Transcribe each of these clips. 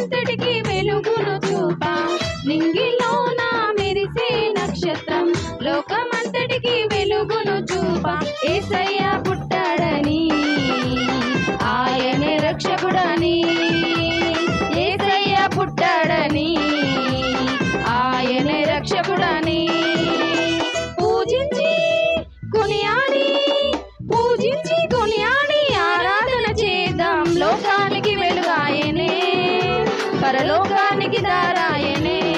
అంతటికి వెలుగును చూప. నా మెరిసే నక్షత్రం. లోకమంతటికి వెలుగును చూప. ఏసయ్య పుట్టాడని ఆయనే రక్షకుడని. ఏసయ్య పుట్టాడని ఆయనే రక్షకుడని. పూజించి కొనియాడి పూజించి పరలోకానికి దారాయనే.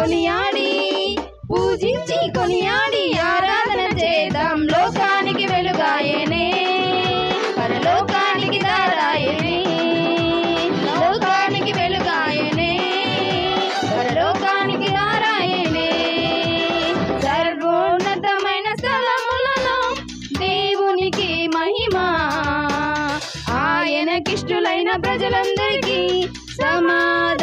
కొనియాడి పూజించి కొనియాడి ఆరాధన చేద్దాం. లోకానికి వెలుగాయనే పరలోకానికి దారాయనే. లోకానికి వెలుగాయనే పరలోకానికి దారాయనే. సర్వోన్నతమైన స్థలములలో దేవునికి మహిమ. ఆయనకిష్టులైన ప్రజలందరికీ సమా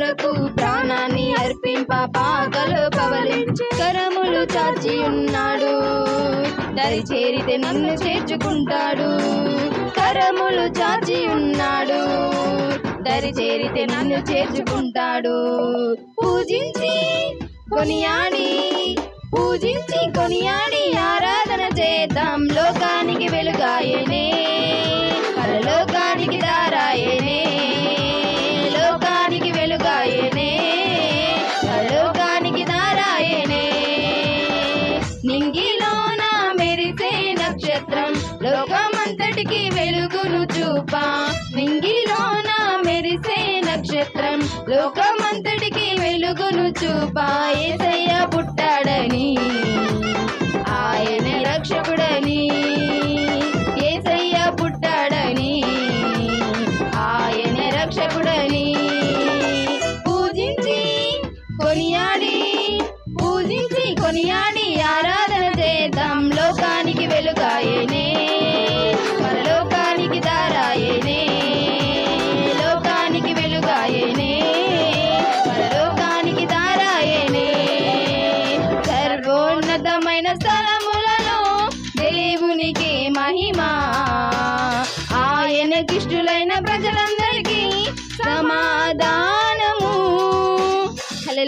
కొరకు ప్రాణాన్ని అర్పింప పాకలు పవలించే కరములు చాచి ఉన్నాడు. దరి చేరితే నన్ను చేర్చుకుంటాడు. కరములు చాచి ఉన్నాడు. దరి చేరితే నన్ను చేర్చుకుంటాడు. పూజించి కొనియాడి పూజించి కొనియాడి ఆరాధన చేద్దాం లోకా లోకమంతటికి వెలుగును చూపా. నింగిలోన మెరిసే నక్షత్రం. లోకమంతటికి వెలుగును చూపా. ఏసయ్య పుట్టాడని ఆయన రక్షకుడని ఏసయ్య పుట్టాడని ఆయన రక్షకుడని. పూజించి కొనియాడి పూజించి కొనియాడి ఆరాధన చేద్దాం. లోకానికి వెలుగాయనే. ఆయనకిష్టులైన ప్రజలందరికీ సమాధానము. హలో